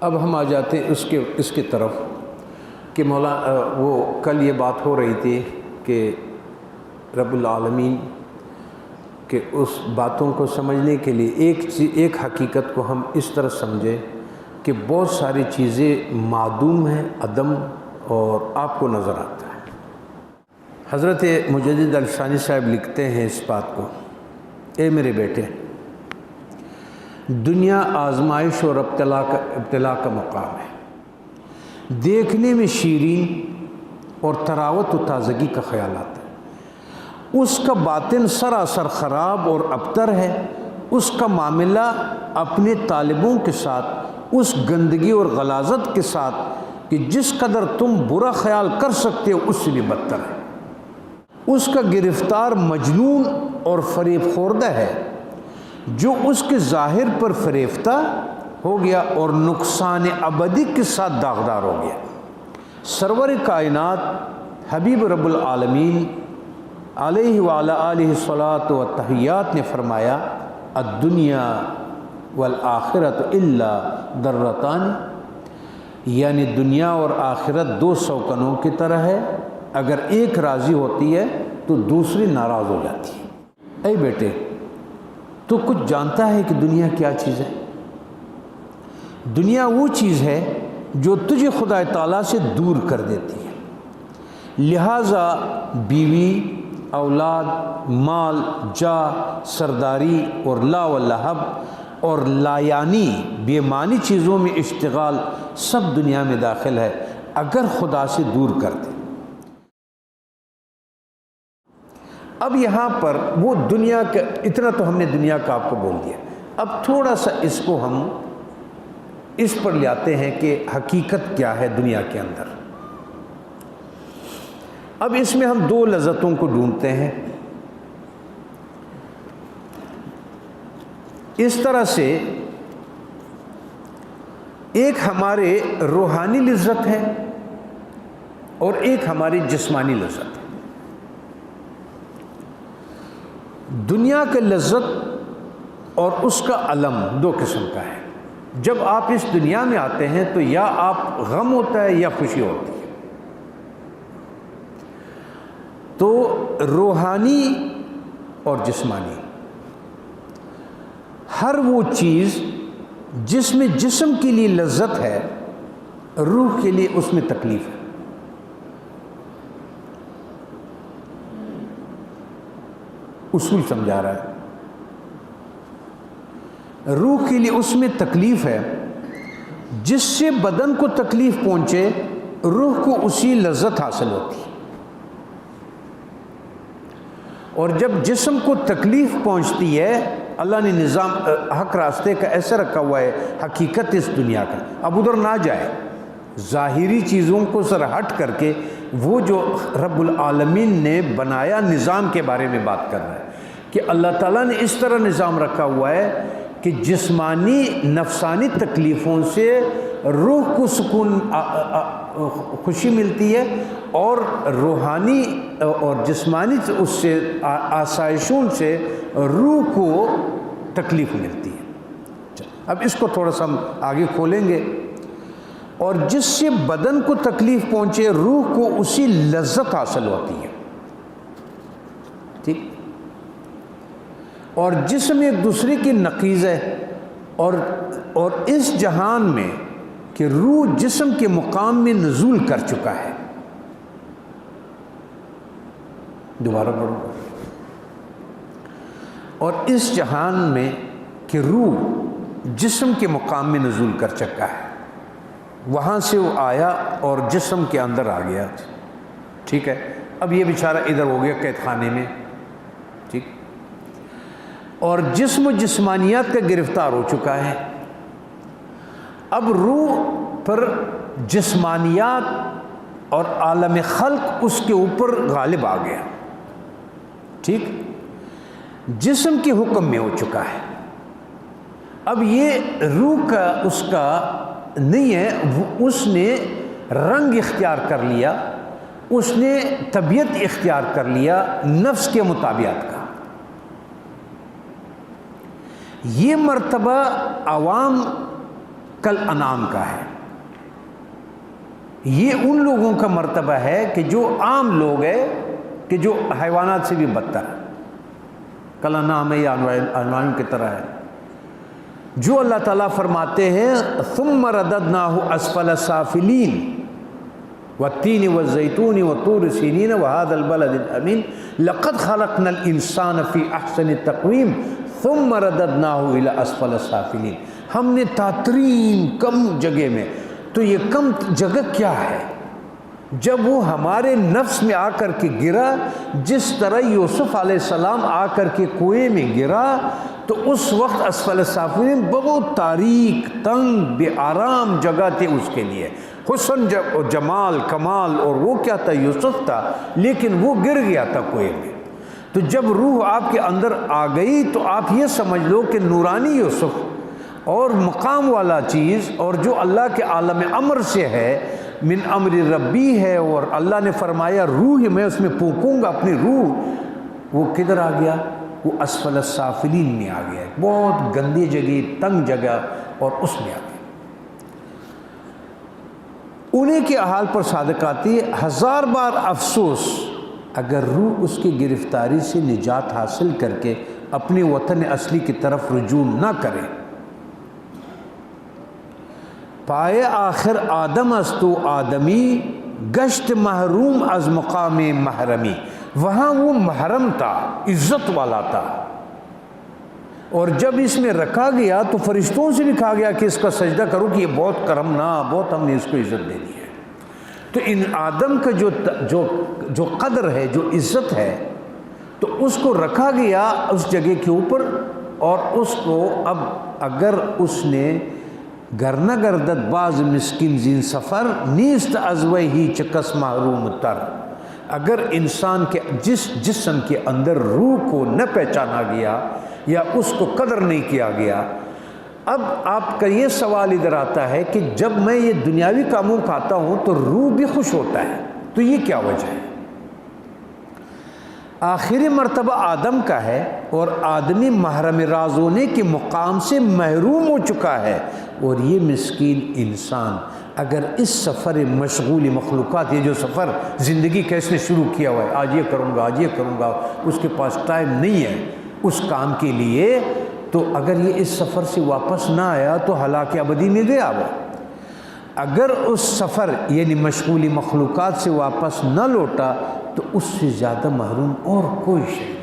اب ہم آ جاتے ہیں اس کے، اس کی طرف کہ مولا وہ کل یہ بات ہو رہی تھی کہ رب العالمین کہ اس باتوں کو سمجھنے کے لیے ایک ایک حقیقت کو ہم اس طرح سمجھیں کہ بہت ساری چیزیں معدوم ہیں، عدم اور آپ کو نظر آتا ہے۔ حضرت مجدد الفسانی صاحب لکھتے ہیں اس بات کو۔ اے میرے بیٹے دنیا آزمائش اور ابتلا کا ابتلا کا مقام ہے۔ دیکھنے میں شیرین اور تراوت و تازگی کا خیال آتا ہے۔ اس کا باطن سراسر خراب اور ابتر ہے۔ اس کا معاملہ اپنے طالبوں کے ساتھ، اس گندگی اور غلازت کے ساتھ کہ جس قدر تم برا خیال کر سکتے ہو، اس سے بھی بدتر ہے۔ اس کا گرفتار مجنون اور فریب خوردہ ہے۔ جو اس کے ظاہر پر فریفتہ ہو گیا اور نقصان ابدی کے ساتھ داغدار ہو گیا۔ سرور کائنات حبیب رب العالمین علیہ ولا علیہ صلاۃ و تحیات نے فرمایا، الدنیا والآخرت اللہ دررتان یعنی دنیا اور آخرت دو سوکنوں کی طرح ہے۔ اگر ایک راضی ہوتی ہے تو دوسری ناراض ہو جاتی ہے۔ اے بیٹے تو کچھ جانتا ہے کہ دنیا کیا چیز ہے؟ دنیا وہ چیز ہے جو تجھے خدا تعالیٰ سے دور کر دیتی ہے۔ لہٰذا بیوی، اولاد، مال، جا، سرداری اور لا و لہب اور لایانی بے معنی چیزوں میں اشتغال سب دنیا میں داخل ہے، اگر خدا سے دور کر دے۔ اب یہاں پر وہ دنیا کا اتنا تو ہم نے دنیا کا آپ کو بول دیا۔ اب تھوڑا سا اس کو ہم اس پر لے آتے ہیں کہ حقیقت کیا ہے دنیا کے اندر۔ اب اس میں ہم دو لذتوں کو ڈھونڈتے ہیں۔ اس طرح سے ایک ہمارے روحانی لذت ہے اور ایک ہماری جسمانی لذت۔ دنیا کے لذت اور اس کا علم دو قسم کا ہے۔ جب آپ اس دنیا میں آتے ہیں تو یا آپ غم ہوتا ہے یا خوشی ہوتی ہے۔ تو روحانی اور جسمانی۔ ہر وہ چیز جس میں جسم کے لیے لذت ہے، روح کے لیے اس میں تکلیف ہے۔ اصول سمجھا رہا ہے۔ روح کے لیے اس میں تکلیف ہے۔ جس سے بدن کو تکلیف پہنچے، روح کو اسی لذت حاصل ہوتی ہے۔ اور جب جسم کو تکلیف پہنچتی ہے، اللہ نے نظام حق راستے کا ایسا رکھا ہوا ہے، حقیقت اس دنیا کا۔ اب ادھر نہ جائے۔ ظاہری چیزوں کو سر ہٹ کر کے وہ جو رب العالمین نے بنایا نظام کے بارے میں بات کر رہا ہے۔ کہ اللہ تعالیٰ نے اس طرح نظام رکھا ہوا ہے کہ جسمانی، نفسانی تکلیفوں سے روح کو سکون خوشی ملتی ہے اور روحانی اور جسمانی اس سے آسائشوں سے روح کو تکلیف ملتی ہے۔ اب اس کو تھوڑا سا ہم آگے کھولیں گے۔ اور جس سے بدن کو تکلیف پہنچے، روح کو اسی لذت حاصل ہوتی ہے۔ اور جسم ایک دوسرے کی نقیز ہے اور اور اس جہان میں کہ روح جسم کے مقام میں نزول کر چکا ہے۔ دوبارہ پڑھو۔ اور اس جہان میں کہ روح جسم کے مقام میں نزول کر چکا ہے۔ وہاں سے وہ آیا اور جسم کے اندر آ گیا۔ ٹھیک ہے۔ اب یہ بیچارہ ادھر ہو گیا قید خانے میں۔ اور جسم و جسمانیات کا گرفتار ہو چکا ہے۔ اب روح پر جسمانیات اور عالم خلق اس کے اوپر غالب آ گیا۔ ٹھیک؟ جسم کے حکم میں ہو چکا ہے۔ اب یہ روح کا، اس کا نہیں ہے اس نے رنگ اختیار کر لیا، اس نے طبیعت اختیار کر لیا، نفس کے مطابعت کا۔ یہ مرتبہ عوام کل انعام کا ہے۔ یہ ان لوگوں کا مرتبہ ہے کہ جو عام لوگ ہیں، کہ جو حیوانات سے بھی بدتر ہے کل انعام ہے یا انعام کی طرح ہے۔ جو اللہ تعالیٰ فرماتے ہیں، ثم رددناہ اسفل سافلین، والتین والزیتون وطور سینین، وهذا البلد الامین، لقد خلقنا الانسان فی احسن تقویم ثم رددناہ الى اسفل سافلین ہم نے تاترین کم جگہ میں، تو یہ کم جگہ کیا ہے؟ جب وہ ہمارے نفس میں آ کر کے گرا، جس طرح یوسف علیہ السلام آ کر کے کنویں میں گرا، تو اس وقت اسفل صافین بہت تاریک، تنگ، بے آرام جگہ تھی اس کے لیے۔ حسن جمال، کمال اور وہ کیا تھا؟ یوسف تھا، لیکن وہ گر گیا تھا کنویں میں۔ تو جب روح آپ کے اندر آ گئی تو آپ یہ سمجھ لو کہ نورانی یوسف اور مقام والا چیز اور جو اللہ کے عالم امر سے ہے، من امر ربی ہے اور اللہ نے فرمایا روح میں اس میں پونکوں گا اپنی روح، وہ کدھر آ گیا؟ وہ اسفل السافلین میں آ گیا، بہت گندی جگہ، تنگ جگہ اور اس میں آ گیا۔ انہیں کے حال پر صادق آتی ہے ہزار بار افسوس اگر روح اس کی گرفتاری سے نجات حاصل کر کے اپنے وطن اصلی کی طرف رجوع نہ کرے۔ پائے آخر آدم استو آدمی، گشت محروم از مقام محرمی۔ وہاں وہ محرم تھا، عزت والا تھا۔ اور جب اس میں رکھا گیا تو فرشتوں سے بھی کہا گیا کہ اس کا سجدہ کرو کہ یہ بہت کرم، نہ، بہت ہم نے اس کو عزت دے دی تو ان آدم کا جو جو جو قدر ہے، جو عزت ہے، تو اس کو رکھا گیا اس جگہ کے اوپر اور اس کو اب اگر اس نے گرنہ گردت باز مسکن زین سفر نیست ازوہ ہی چکس محروم تر۔ اگر انسان کے جس جسم کے اندر روح کو نہ پہچانا گیا یا اس کو قدر نہیں کیا گیا اب آپ کا یہ سوال ادھر آتا ہے کہ جب میں یہ دنیاوی کاموں کھاتا ہوں تو روح بھی خوش ہوتا ہے، تو یہ کیا وجہ ہے؟ آخری مرتبہ آدم کا ہے اور آدمی محرم راز ہونے کے مقام سے محروم ہو چکا ہے۔ اور یہ مسکین انسان، اگر اس سفر مشغول مخلوقات، یہ جو سفر زندگی کیسے شروع کیا ہوا ہے، آج یہ کروں گا، آج یہ کروں گا، اس کے پاس ٹائم نہیں ہے، اس کام کے لیے تو اگر یہ اس سفر سے واپس نہ آیا تو ہلاک ابدی میں گیا وہ۔ اگر اس سفر یعنی مشغولی مخلوقات سے واپس نہ لوٹا تو اس سے زیادہ محروم اور کوئی شے